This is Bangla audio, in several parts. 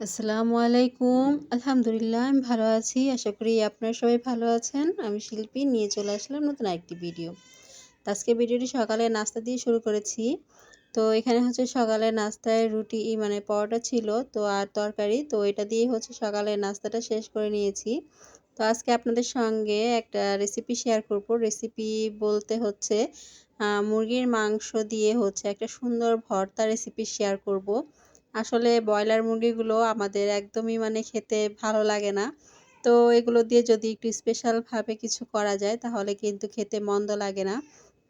আসসালামু আলাইকুম। আলহামদুলিল্লাহ, আমি ভালো আছি। আশা করি আপনারা সবাই ভালো আছেন। আমি শিল্পী, নিয়ে চলে আসলাম নতুন একটি ভিডিও। আজকে ভিডিওটি সকালে নাস্তা দিয়ে শুরু করেছি। তো এখানে হচ্ছে সকালে নাস্তায় রুটি মানে পরোটা ছিল, তো আর তরকারি। তো এটা দিয়ে হচ্ছে সকালে নাস্তাটা শেষ করে নিয়েছি। তো আজকে আপনাদের সঙ্গে একটা রেসিপি শেয়ার করব। রেসিপি বলতে হচ্ছে মুরগির মাংস দিয়ে হচ্ছে একটা সুন্দর ভর্তা রেসিপি শেয়ার করব। আসলে ব্রয়লার মুরগিগুলো আমাদের একদমই মানে খেতে ভালো লাগে না। তো এগুলো দিয়ে যদি একটু স্পেশালভাবে কিছু করা যায়, তাহলে কিন্তু খেতে মন্দ লাগে না।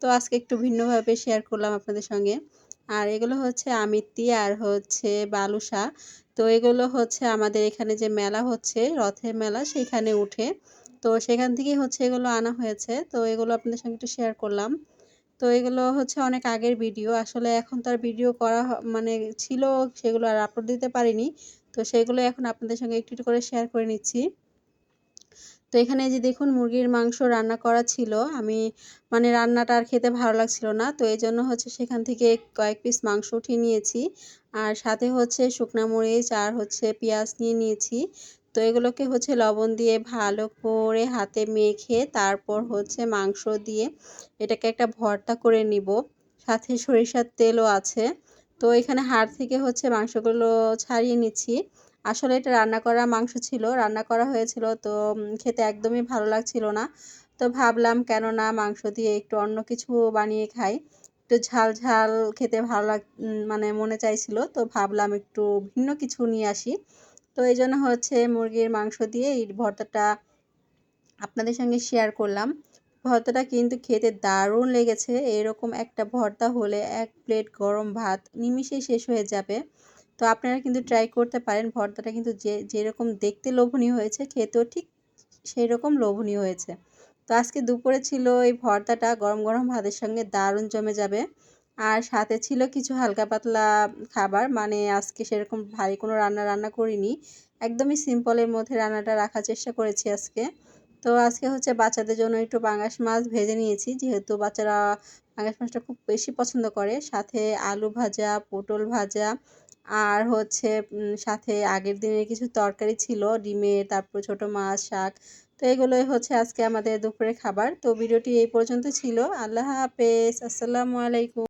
তো আজকে একটু ভিন্নভাবে শেয়ার করলাম আপনাদের সঙ্গে। আর এগুলো হচ্ছে আমিত্তি, আর হচ্ছে বালুসা তো এগুলো হচ্ছে আমাদের এখানে যে মেলা হচ্ছে, রথের মেলা, সেখানে উঠে। তো সেখান থেকেই হচ্ছে এগুলো আনা হয়েছে। তো এগুলো আপনাদের সঙ্গে একটু শেয়ার করলাম। তো এগুলো হচ্ছে অনেক আগের ভিডিও। আসলে এখন তো আর ভিডিও করা মানে ছিল, সেগুলো আর আপলোড দিতে পারিনি। তো সেগুলো এখন আপনাদের সঙ্গে একটু একটু করে শেয়ার করে নিচ্ছি। তো এখানে যে দেখুন, মুরগির মাংস রান্না করা ছিল। আমি মানে রান্নাটা আর খেতে ভালো লাগছিল না। তো এই জন্য হচ্ছে সেখান থেকে কয়েক পিস মাংস উঠিয়ে নিয়েছি। আর সাথে হচ্ছে শুকনা মরিচ আর হচ্ছে পেঁয়াজ নিয়ে নিয়েছি। তো এগুলোকে হচ্ছে লবণ দিয়ে ভালো করে হাতে মেখে তারপর হচ্ছে মাংস দিয়ে এটাকে একটা ভর্তা করে নিব। সাথে সরিষার তেলও আছে। তো এখানে হাড় থেকে হচ্ছে মাংসগুলো ছাড়িয়ে নিচ্ছি। আসলে এটা রান্না করা মাংস ছিল, রান্না করা হয়েছিল তো খেতে একদমই ভালো লাগছিল না। তো ভাবলাম কেননা মাংস দিয়ে একটু অন্য কিছু বানিয়ে খাই। একটু ঝাল ঝাল খেতে ভালো লাগ মানে মনে চাইছিল তো ভাবলাম একটু ভিন্ন কিছু নিয়ে আসি। তো এই জন্য হচ্ছে মুরগির মাংস দিয়ে এই ভর্তাটা আপনাদের সঙ্গে শেয়ার করলাম। ভর্তাটা কিন্তু খেতে দারুণ লেগেছে। এরকম একটা ভর্তা হলে এক প্লেট গরম ভাত নিমিশেই শেষ হয়ে যাবে। তো আপনারা কিন্তু ট্রাই করতে পারেন। ভর্তাটা কিন্তু যে, যেরকম দেখতে লোভনীয় হয়েছে, খেতেও ঠিক সেই রকম লোভনীয় হয়েছে। তো আজকে দুপুরে ছিল এই ভর্তাটা। গরম গরম ভাতের সঙ্গে দারুণ জমে যাবে। আর সাথে ছিল কিছু হালকা পাতলা খাবার। মানে আজকে সেরকম ভারী কোনো রান্না রান্না করিনি। একদমই সিম্পলের মধ্যে রান্নাটা রাখার চেষ্টা করেছি আজকে। তো আজকে হচ্ছে বাচ্চাদের জন্য একটু পাঙ্গাস মাছ ভেজে নিয়েছি। যেহেতু বাচ্চারা পাঙ্গাস মাছটা খুব বেশি পছন্দ করে। সাথে আলু ভাজা, পটল ভাজা আর হচ্ছে সাথে আগের দিনের কিছু তরকারি ছিল। ডিমের, তারপর ছোট মাছ, শাক। তো এগুলোই হচ্ছে আজকে আমাদের দুপুরের খাবার। তো ভিডিওটি এই পর্যন্ত ছিল। আল্লাহ হাফেজ। আসসালামু আলাইকুম।